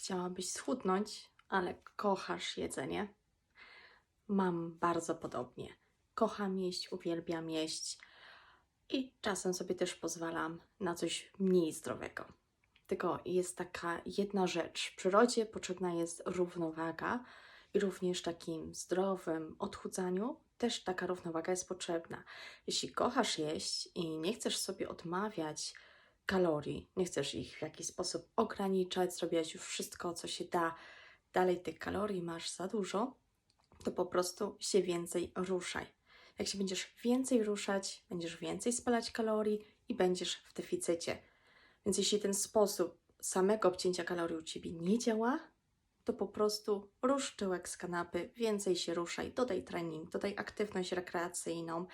chciałabyś schudnąć, ale kochasz jedzenie? Mam bardzo podobnie. Kocham jeść, uwielbiam jeść i czasem sobie też pozwalam na coś mniej zdrowego. Tylko jest taka jedna rzecz. W przyrodzie potrzebna jest równowaga i również takim zdrowym odchudzaniu też taka równowaga jest potrzebna. Jeśli kochasz jeść i nie chcesz sobie odmawiać kalorii, nie chcesz ich w jakiś sposób ograniczać, zrobiłaś już wszystko, co się da, dalej tych kalorii masz za dużo, to po prostu się więcej ruszaj. Jak się będziesz więcej ruszać, będziesz więcej spalać kalorii i będziesz w deficycie. Więc jeśli ten sposób samego obcięcia kalorii u Ciebie nie działa, to po prostu rusz tyłek z kanapy, więcej się ruszaj, dodaj trening, dodaj aktywność rekreacyjną.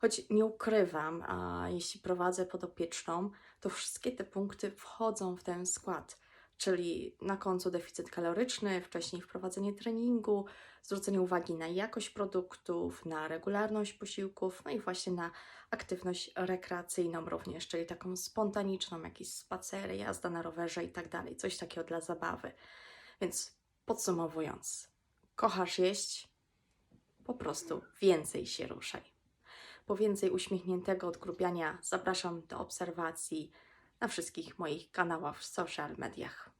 Choć nie ukrywam, a jeśli prowadzę podopieczną, to wszystkie te punkty wchodzą w ten skład. Czyli na końcu deficyt kaloryczny, wcześniej wprowadzenie treningu, zwrócenie uwagi na jakość produktów, na regularność posiłków, no i właśnie na aktywność rekreacyjną również, czyli taką spontaniczną, jakieś spacery, jazda na rowerze i tak dalej, coś takiego dla zabawy. Więc podsumowując, kochasz jeść, po prostu więcej się ruszaj. Po więcej uśmiechniętego odgrupiania zapraszam do obserwacji na wszystkich moich kanałach w social mediach.